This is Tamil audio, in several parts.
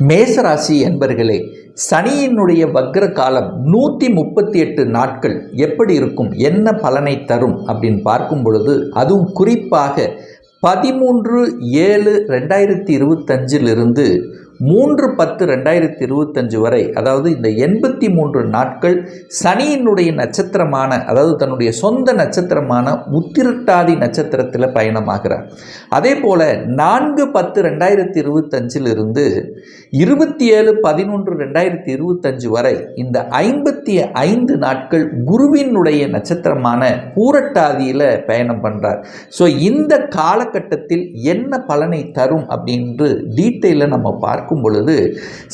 மேசராசி என்பர்களே சனியினுடைய வக்ர காலம் நூற்றி முப்பத்தி எட்டு நாட்கள் எப்படி இருக்கும் என்ன பலனை தரும் அப்படின்னு பார்க்கும் பொழுது அதுவும் குறிப்பாக பதிமூன்று ஏழு ரெண்டாயிரத்தி இருபத்தஞ்சிலிருந்து மூன்று பத்து ரெண்டாயிரத்தி இருபத்தஞ்சு வரை அதாவது இந்த எண்பத்தி மூன்று நாட்கள் சனியினுடைய நட்சத்திரமான அதாவது தன்னுடைய சொந்த நட்சத்திரமான உத்திரட்டாதி நட்சத்திரத்தில் பயணமாகிறார். அதே போல் நான்கு பத்து ரெண்டாயிரத்தி இருபத்தஞ்சிலிருந்து இருபத்தி ஏழு பதினொன்று ரெண்டாயிரத்தி இருபத்தஞ்சு வரை இந்த ஐம்பத்தி ஐந்து நாட்கள் குருவினுடைய நட்சத்திரமான பூரட்டாதியில் பயணம் பண்ணுறார் ஸோ இந்த காலகட்டத்தில் என்ன பலனை தரும் அப்படின்று டீட்டெயிலில் நம்ம பார்க்கும் பொழுது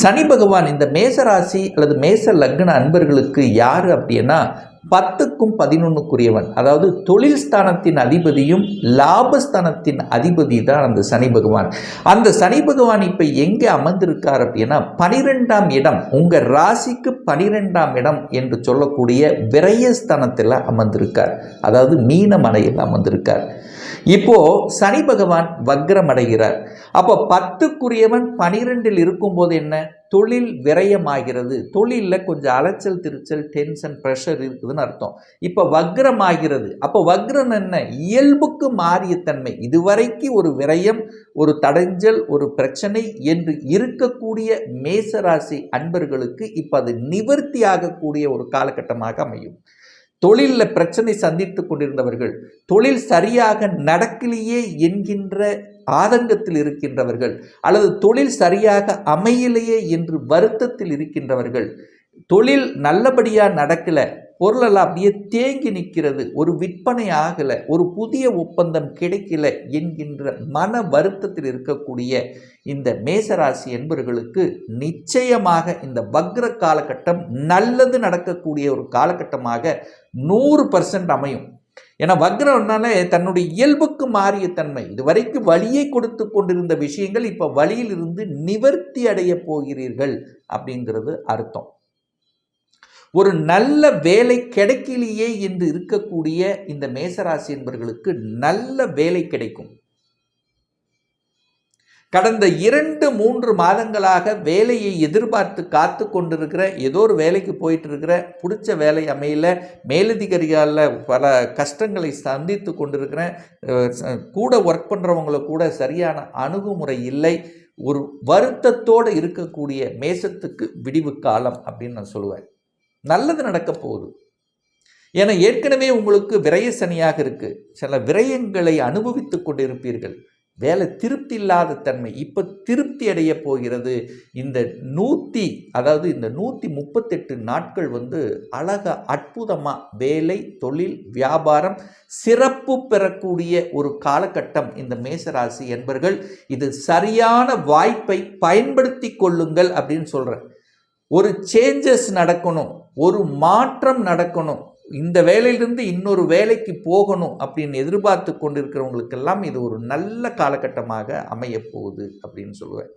சனி பகவான் இந்த மேசராசி அல்லது மேச லக்ன அன்பர்களுக்கு யார் அப்படின்னா பத்துக்கும் பதினொன்றுக்குரியவன் அதாவது தொழில் ஸ்தானத்தின் அதிபதியும் லாபஸ்தானத்தின் அதிபதி தான் அந்த சனி பகவான். அந்த சனி பகவான் இப்போ எங்கே அமர்ந்திருக்கார் அப்படின்னா பனிரெண்டாம் இடம் உங்கள் ராசிக்கு பனிரெண்டாம் இடம் என்று சொல்லக்கூடிய விரயஸ்தானத்தில் அமர்ந்திருக்கார். அதாவது மீன மலையில் அமர்ந்திருக்கார். இப்போ சனி பகவான் வக்ரம் அடைகிறார் அப்போ பத்துக்குரியவன் பனிரெண்டில் இருக்கும்போது என்ன? தொழில் விரயமாகிறது. தொழிலில் கொஞ்சம் அலைச்சல் திருச்சல் டென்ஷன் ப்ரெஷர் இருக்குதுன்னு அர்த்தம். இப்போ வக்ரம் ஆகிறது அப்போ வக்ரம் என்ன? இயல்புக்கு மாறிய தன்மை. இதுவரைக்கு ஒரு விரயம் ஒரு தடைஞ்சல் ஒரு பிரச்சனை என்று இருக்கக்கூடிய மேசராசி அன்பர்களுக்கு இப்போ அது நிவர்த்தி ஆகக்கூடிய ஒரு காலகட்டமாக அமையும். தொழிலில் பிரச்சனை சந்தித்து கொண்டிருந்தவர்கள் தொழில் சரியாக நடக்கலையே என்கின்ற ஆதங்கத்தில் இருக்கின்றவர்கள் அல்லது தொழில் சரியாக அமையலையே என்று வருத்தத்தில் இருக்கின்றவர்கள் தொழில் நல்லபடியாக நடக்கலை பொருளெல்லாம் அப்படியே தேங்கி நிற்கிறது. ஒரு விற்பனை ஆகலை. ஒரு புதிய ஒப்பந்தம் கிடைக்கல என்கின்ற மன வருத்தத்தில் இருக்கக்கூடிய இந்த மேசராசி என்பவர்களுக்கு நிச்சயமாக இந்த வக்ர காலகட்டம் நல்லது நடக்கக்கூடிய ஒரு காலகட்டமாக நூறு பர்சன்ட் அமையும். ஏன்னா வக்ரம்னாலே தன்னுடைய இயல்புக்கு மாறிய தன்மை. இதுவரைக்கும் வழியை கொடுத்து கொண்டிருந்த விஷயங்கள் இப்போ வழியிலிருந்து நிவர்த்தி அடைய போகிறீர்கள் அப்படிங்கிறது அர்த்தம். ஒரு நல்ல வேலை கிடைக்கலையே என்று இருக்கக்கூடிய இந்த மேசராசி என்பவர்களுக்கு நல்ல வேலை கிடைக்கும். கடந்த இரண்டு மூன்று மாதங்களாக வேலையை எதிர்பார்த்து காத்து கொண்டிருக்கிற ஏதோ ஒரு வேலைக்கு போயிட்டு இருக்கிற பிடிச்ச வேலை அமையல மேலதிகாரிகளில் பல கஷ்டங்களை சந்தித்து கொண்டிருக்கிறேன் கூட ஒர்க் பண்ணுறவங்களை கூட சரியான அணுகுமுறை இல்லை. ஒரு வருத்தத்தோடு இருக்கக்கூடிய மேசத்துக்கு விடிவு காலம் அப்படின்னு நான் சொல்லுவேன். நல்லது நடக்க போகுது. ஏன்னா ஏற்கனவே உங்களுக்கு விரய சனியாக இருக்குது சில விரயங்களை அனுபவித்து கொண்டிருப்பீர்கள். வேலை திருப்தி இல்லாத தன்மை. இப்போ திருப்தி அடைய போகிறது. இந்த நூற்றி அதாவது இந்த நூற்றி முப்பத்தெட்டு நாட்கள் வந்து அழக அற்புதமாக வேலை தொழில் வியாபாரம் சிறப்பு பெறக்கூடிய ஒரு காலகட்டம் இந்த மேசராசி என்பர்கள். இது சரியான வாய்ப்பை பயன்படுத்தி கொள்ளுங்கள் அப்படின்னு சொல்கிறேன் ஒரு சேஞ்சஸ் நடக்கணும். ஒரு மாற்றம் நடக்கணும். இந்த வேலையிலிருந்து இன்னொரு வேலைக்கு போகணும் அப்படின்னு எதிர்பார்த்து கொண்டிருக்கிறவங்களுக்கெல்லாம் இது ஒரு நல்ல காலகட்டமாக அமையப்போகுது அப்படின்னு சொல்லுவேன்.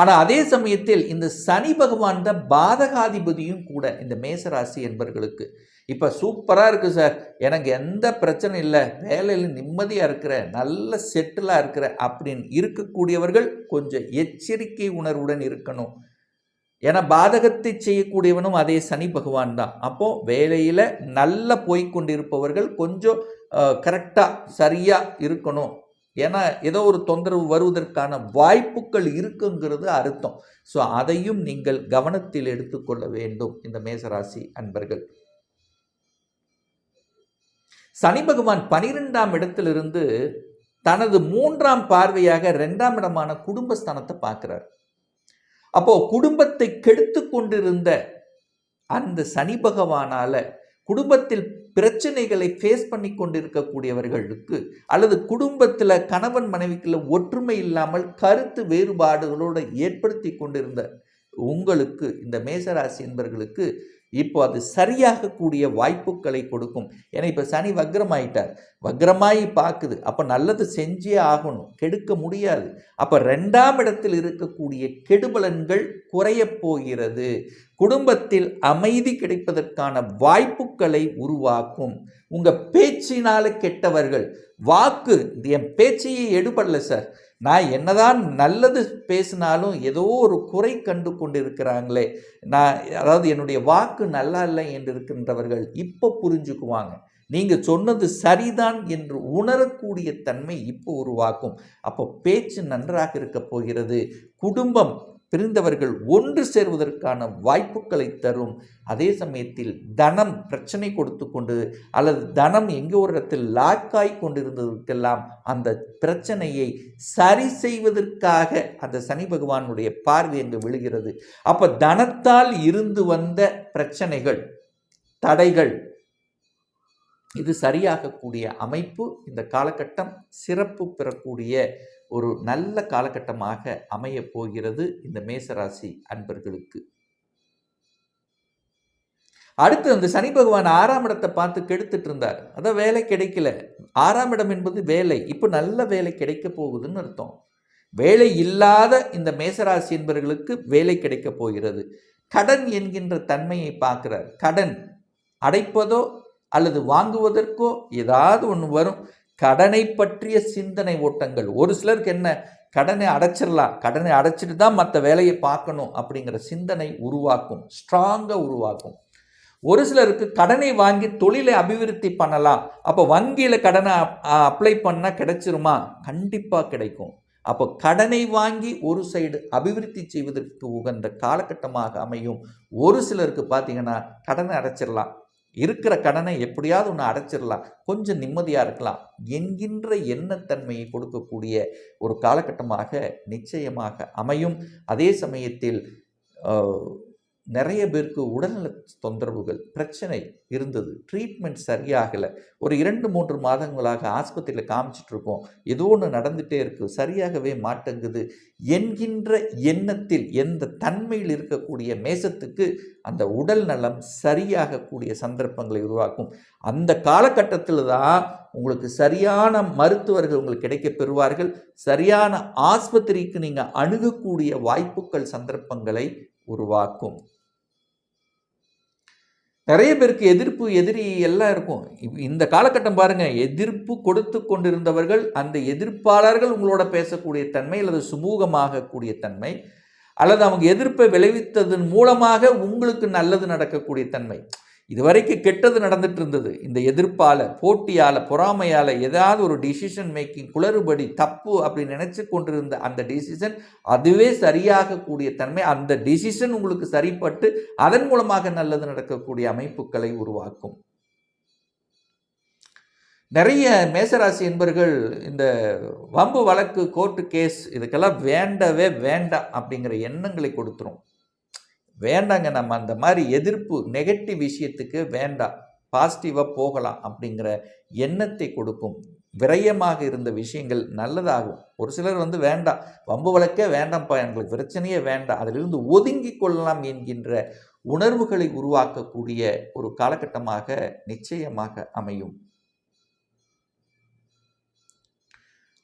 ஆனால் அதே சமயத்தில் இந்த சனி பகவான் தான் பாதகாதிபதியும் கூட இந்த மேசராசி என்பவர்களுக்கு இப்போ சூப்பராக இருக்குது சார். எனக்கு எந்த பிரச்சனை இல்லை. வேலையில் நிம்மதியாக இருக்கிற நல்ல செட்டிலாக இருக்கிற அப்படின்னு இருக்கக்கூடியவர்கள் கொஞ்சம் எச்சரிக்கை உணர்வுடன் இருக்கணும். ஏன்னா பாதகத்தை செய்யக்கூடியவனும் அதே சனி பகவான் தான். அப்போது வேலையில் நல்ல போய்கொண்டிருப்பவர்கள் கொஞ்சம் கரெக்டாக சரியாக இருக்கணும். ஏன்னா ஏதோ ஒரு தொந்தரவு வருவதற்கான வாய்ப்புகள் இருக்குங்கிறது அர்த்தம். ஸோ அதையும் நீங்கள் கவனத்தில் எடுத்துக்கொள்ள வேண்டும் இந்த மேசராசி அன்பர்கள். சனி பகவான் பனிரெண்டாம் இடத்திலிருந்து தனது மூன்றாம் பார்வையாக ரெண்டாம் இடமான குடும்பஸ்தானத்தை பார்க்குறார். அப்போ குடும்பத்தை கெடுத்து கொண்டிருந்த அந்த சனி பகவானால குடும்பத்தில் பிரச்சனைகளை ஃபேஸ் பண்ணி கொண்டிருக்கக்கூடியவர்களுக்கு அல்லது குடும்பத்தில் கணவன் மனைவிக்குள்ள ஒற்றுமை இல்லாமல் கருத்து வேறுபாடுகளோடு ஏற்படுத்தி கொண்டிருந்த உங்களுக்கு இந்த மேசராசி என்பவர்களுக்கு இப்போ அது சரியாகக்கூடிய வாய்ப்புகளை கொடுக்கும். ஏன்னா இப்போ சனி வக்ரமாயிட்டார். வக்ரமாயி பார்க்குது. அப்போ நல்லது செஞ்சே ஆகணும். கெடுக்க முடியாது. அப்போ ரெண்டாம் இடத்தில் இருக்கக்கூடிய கெடுபலன்கள் குறைய போகிறது. குடும்பத்தில் அமைதி கிடைப்பதற்கான வாய்ப்புகளை உருவாக்கும். உங்கள் பேச்சினால் கெட்டவர்கள். வாக்கு இது என் பேச்சையே எடுபடல சார். நான் என்னதான் நல்லது பேசினாலும் ஏதோ ஒரு குறை கண்டு கொண்டு இருக்கிறாங்களே நான் அதாவது என்னுடைய வாக்கு நல்லா இல்லை என்று இருக்கின்றவர்கள் இப்போ புரிஞ்சுக்குவாங்க. நீங்கள் சொன்னது சரிதான் என்று உணரக்கூடிய தன்மை இப்போ உருவாக்கும். அப்போ பேச்சு நன்றாக இருக்க போகிறது. குடும்பம் பிரிந்தவர்கள் ஒன்று சேர்வதற்கான வாய்ப்புகளை தரும். அதே சமயத்தில் தனம் பிரச்சனை கொடுத்து கொண்டு அல்லது தனம் எங்கே ஒரு இடத்தில் லாக்காய் கொண்டிருந்ததற்கெல்லாம் அந்த பிரச்சனையை சரி செய்வதற்காக அந்த சனி பகவானுடைய பார்வை அங்கு விழுகிறது. அப்போ தனத்தால் இருந்து வந்த பிரச்சனைகள் தடைகள் இது சரியாகக்கூடிய அமைப்பு இந்த காலகட்டம் சிறப்பு பெறக்கூடிய ஒரு நல்ல காலகட்டமாக அமைய போகிறது இந்த மேசராசி அன்பர்களுக்கு. அடுத்து அந்த சனி பகவான் ஆறாம் இடத்தை பார்த்து கெடுத்துட்டு இருந்தார். அதான் வேலை கிடைக்கல. ஆறாம் இடம் என்பது வேலை. இப்போ நல்ல வேலை கிடைக்க போகுதுன்னு அர்த்தம். வேலை இல்லாத இந்த மேசராசி என்பவர்களுக்கு வேலை கிடைக்க போகிறது. கடன் என்கின்ற தன்மையை பார்க்கிறார். கடன் அடைப்பதோ அல்லது வாங்குவதற்கோ ஏதாவது ஒன்று வரும். கடனை பற்றிய சிந்தனை ஓட்டங்கள். ஒரு சிலருக்கு என்ன? கடனை அடைச்சிடலாம். கடனை அடைச்சிட்டு தான் மற்ற வேலையை பார்க்கணும் அப்படிங்கிற சிந்தனை உருவாக்கும். ஸ்ட்ராங்காக உருவாக்கும். ஒரு சிலருக்கு கடனை வாங்கி தொழிலை அபிவிருத்தி பண்ணலாம். அப்போ வங்கியில் கடனை அப்ளை பண்ணால் கிடைச்சிருமா? கண்டிப்பாக கிடைக்கும். அப்போ கடனை வாங்கி ஒரு சைடு அபிவிருத்தி செய்வதற்கு உகந்த காலகட்டமாக அமையும். ஒரு சிலருக்கு பார்த்தீங்கன்னா கடனை அடைச்சிடலாம். இருக்கிற கடனை எப்படியாவது ஒன்று அடைச்சிடலாம். கொஞ்சம் நிம்மதியாக இருக்கலாம். என்கின்ற எண்ணத்தன்மையை கொடுக்கக்கூடிய ஒரு காலகட்டமாக நிச்சயமாக அமையும். அதே சமயத்தில் நிறைய பேருக்கு உடல்நல தொந்தரவுகள் பிரச்சனை இருந்தது. ட்ரீட்மெண்ட் சரியாகலை. ஒரு இரண்டு மூன்று மாதங்களாக ஆஸ்பத்திரியில் காமிச்சிட்ருக்கோம் ஏதோ ஒன்று நடந்துகிட்டே இருக்குது சரியாகவே மாட்டேங்குது. என்கின்ற எண்ணத்தில் எந்த தன்மையில் இருக்கக்கூடிய மேசத்துக்கு அந்த உடல் நலம் சரியாகக்கூடிய சந்தர்ப்பங்களை உருவாக்கும். அந்த காலகட்டத்தில் தான் உங்களுக்கு சரியான மருத்துவர்கள் உங்களுக்கு கிடைக்க பெறுவார்கள். சரியான ஆஸ்பத்திரிக்கு நீங்கள் அணுகக்கூடிய வாய்ப்புகள் சந்தர்ப்பங்களை உருவாக்கும். நிறைய பேருக்கு எதிர்ப்பு எதிரி எல்லாம் இருக்கும். இந்த காலகட்டம் பாருங்கள் எதிர்ப்பு கொடுத்து கொண்டிருந்தவர்கள் அந்த எதிர்ப்பாளர்கள் உங்களோட பேசக்கூடிய தன்மை அல்லது சுமூகமாகக்கூடிய தன்மை அல்லது அவங்க எதிர்ப்பை விளைவித்ததன் மூலமாக உங்களுக்கு நல்லது நடக்கக்கூடிய தன்மை. இதுவரைக்கும் கெட்டது நடந்துட்டு இருந்தது இந்த எதிர்ப்பால் போட்டியால் பொறாமையால் ஏதாவது ஒரு டிசிஷன் மேக்கிங் குளறுபடி தப்பு அப்படி நினச்சி கொண்டிருந்த அந்த டிசிஷன் அதுவே சரியாகக்கூடிய தன்மை அந்த டிசிஷன் உங்களுக்கு சரிப்பட்டு அதன் மூலமாக நல்லது நடக்கக்கூடிய அமைப்புகளை உருவாக்கும். நிறைய மேசராசி என்பர்கள் இந்த வம்பு வழக்கு கோர்ட்டு கேஸ் இதுக்கெல்லாம் வேண்டவே வேண்டாம் அப்படிங்கிற எண்ணங்களை கொடுத்துரும். வேண்டாங்க நம்ம அந்த மாதிரி எதிர்ப்பு நெகட்டிவ் விஷயத்துக்கு வேண்டாம் பாசிட்டிவாக போகலாம் அப்படிங்கிற எண்ணத்தை கொடுக்கும். விரயமாக இருந்த விஷயங்கள் நல்லதாகும். ஒரு சிலர் வந்து வேண்டாம் வம்பு வழக்கே வேண்டாம்ப்பா எங்களுக்கு பிரச்சனையே வேண்டாம் அதிலிருந்து ஒதுங்கி கொள்ளலாம் என்கின்ற உணர்வுகளை உருவாக்கக்கூடிய ஒரு காலகட்டமாக நிச்சயமாக அமையும்.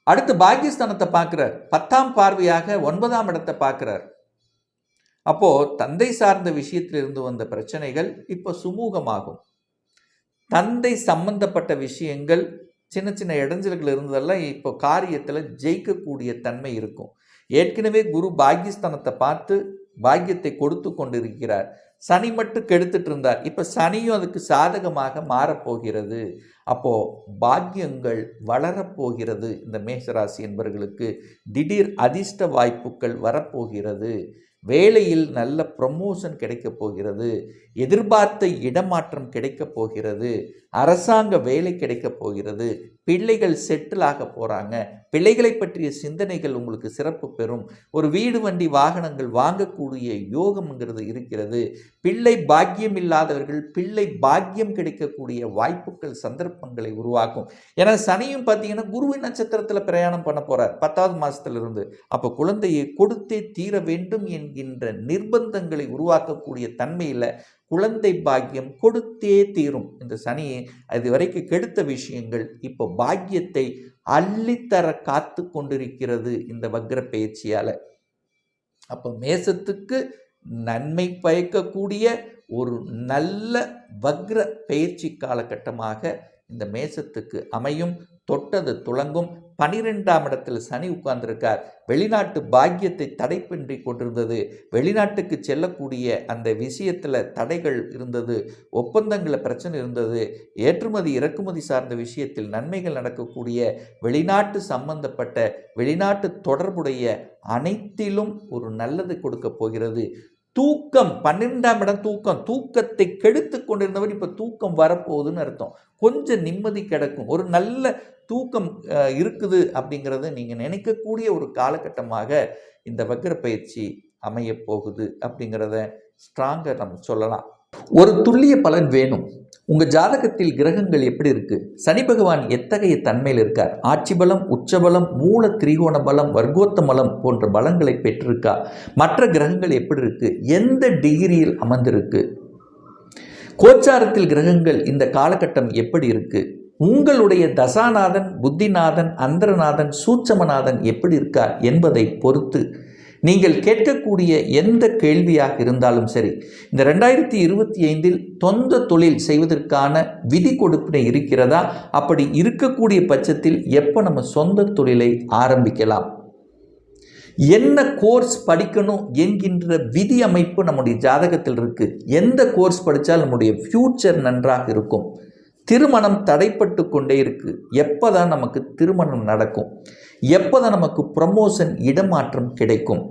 அடுத்து பாகிஸ்தானத்தை பார்க்கிறார். பத்தாம் பார்வையாக ஒன்பதாம் இடத்தை பார்க்கிறார். அப்போது தந்தை சார்ந்த விஷயத்திலிருந்து வந்த பிரச்சனைகள் இப்போ சுமூகமாகும். தந்தை சம்பந்தப்பட்ட விஷயங்கள் சின்ன சின்ன இடைஞ்சல்கள் இருந்ததெல்லாம் இப்போ காரியத்தில் ஜெயிக்கக்கூடிய தன்மை இருக்கும். ஏற்கனவே குரு பாக்கியஸ்தானத்தை பார்த்து பாக்கியத்தை கொடுத்து கொண்டிருக்கிறார். சனி மட்டும் கெடுத்துட்டு இருந்தார். இப்போ சனியும் அதுக்கு சாதகமாக மாறப்போகிறது. அப்போது பாக்கியங்கள் வளரப்போகிறது. இந்த மேஷராசி என்பவர்களுக்கு திடீர் அதிர்ஷ்ட வாய்ப்புகள் வரப்போகிறது. வேலையில் நல்ல ப்ரமோஷன் கிடைக்கப் போகிறது எதிர்பார்த்த இடமாற்றம் கிடைக்கப் போகிறது அரசாங்க வேலை கிடைக்கப் போகிறது பிள்ளைகள் செட்டில் ஆக போகிறாங்க பிள்ளைகளை பற்றிய சிந்தனைகள் உங்களுக்கு சிறப்பு பெறும். ஒரு வீடு வண்டி வாகனங்கள் வாங்கக்கூடிய யோகம்ங்கிறது இருக்கிறது. பிள்ளை பாக்கியம் இல்லாதவர்கள் பிள்ளை பாக்கியம் கிடைக்கக்கூடிய வாய்ப்புகள் சந்தர்ப்பங்களை உருவாக்கும். ஏன்னா சனியும் பார்த்தீங்கன்னா குருவின் நட்சத்திரத்தில் பிரயாணம் பண்ண போகிறார் பத்தாவது மாதத்திலிருந்து அப்போ குழந்தையை கொடுத்தே தீர வேண்டும் என்கின்ற நிர்பந்தங்களை உருவாக்கக்கூடிய தன்மையில் குழந்தை பாக்கியம் கொடுத்தே தீரும். இந்த சனியை அது வரைக்கும் கெடுத்த விஷயங்கள் இப்போ பாக்கியத்தை அள்ளித்தர காத்து கொண்டிருக்கிறது இந்த வக்ர பயிற்சியால் அப்போ மேசத்துக்கு நன்மை பயக்கக்கூடிய ஒரு நல்ல வக்ர பயிற்சி காலகட்டமாக இந்த மேசத்துக்கு அமையும் தொட்டது துளங்கும் பனிரெண்டாம் இடத்தில் சனி உட்கார்ந்திருக்கார். வெளிநாட்டு பாக்கியத்தை தடைப்பின்றி கொண்டிருந்தது. வெளிநாட்டுக்கு செல்லக்கூடிய அந்த விஷயத்தில் தடைகள் இருந்தது. ஒப்பந்தங்களில் பிரச்சனை இருந்தது. ஏற்றுமதி இறக்குமதி சார்ந்த விஷயத்தில் நன்மைகள் நடக்கக்கூடிய வெளிநாட்டு சம்பந்தப்பட்ட வெளிநாட்டு தொடர்புடைய அனைத்திலும் ஒரு நல்லது கொடுக்க போகிறது. தூக்கம் பன்னெண்டாம் இடம் தூக்கம். தூக்கத்தை கெடுத்து கொண்டிருந்தவர் இப்போ தூக்கம் வரப்போகுதுன்னு அர்த்தம். கொஞ்சம் நிம்மதி கிடைக்கும். ஒரு நல்ல தூக்கம் இருக்குது அப்படிங்கிறத நீங்கள் நினைக்கக்கூடிய ஒரு காலகட்டமாக இந்த வக்ர பயிற்சி அமையப் போகுது அப்படிங்கிறத ஸ்ட்ராங்காக நம்ம சொல்லலாம். ஒரு துல்லிய பலன் வேணும். உங்கள் ஜாதகத்தில் கிரகங்கள் எப்படி இருக்குது சனி பகவான் எத்தகைய தன்மையில் இருக்கார்? ஆட்சி பலம் உச்சபலம் மூல திரிகோண பலம் வர்க்கோத்த பலம் போன்ற பலங்களை பெற்றிருக்கா? மற்ற கிரகங்கள் எப்படி இருக்குது எந்த டிகிரியில் அமர்ந்திருக்கு? கோச்சாரத்தில் கிரகங்கள் இந்த காலகட்டம் எப்படி இருக்குது உங்களுடைய தசாநாதன் புத்திநாதன் அந்தரநாதன் சூட்சமநாதன் எப்படி இருக்கார் என்பதை பொறுத்து நீங்கள் கேட்கக்கூடிய எந்த கேள்வியாக இருந்தாலும் சரி இந்த ரெண்டாயிரத்தி இருபத்தி ஐந்தில் சொந்த தொழில் செய்வதற்கான விதி கொடுப்பினை இருக்கிறதா? அப்படி இருக்கக்கூடிய பட்சத்தில் எப்போ நம்ம சொந்த தொழிலை ஆரம்பிக்கலாம்? என்ன கோர்ஸ் படிக்கணும் என்கின்ற விதி அமைப்பு நம்முடைய ஜாதகத்தில் இருக்குது எந்த கோர்ஸ் படித்தால் நம்முடைய ஃப்யூச்சர் நன்றாக இருக்கும்? திருமணம் தடைப்பட்டு கொண்டே இருக்குது எப்போ தான் நமக்கு திருமணம் நடக்கும்? எப்போ தான் நமக்கு ப்ரமோஷன் இடமாற்றம் கிடைக்கும்?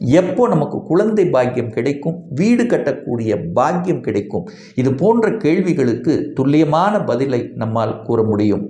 எப்போ நமக்கு குழந்தை பாக்கியம் கிடைக்கும்? வீடு கட்டக்கூடிய பாக்கியம் கிடைக்கும்? இது போன்ற கேள்விகளுக்கு துல்லியமான பதிலை நம்மால் கூற முடியும்.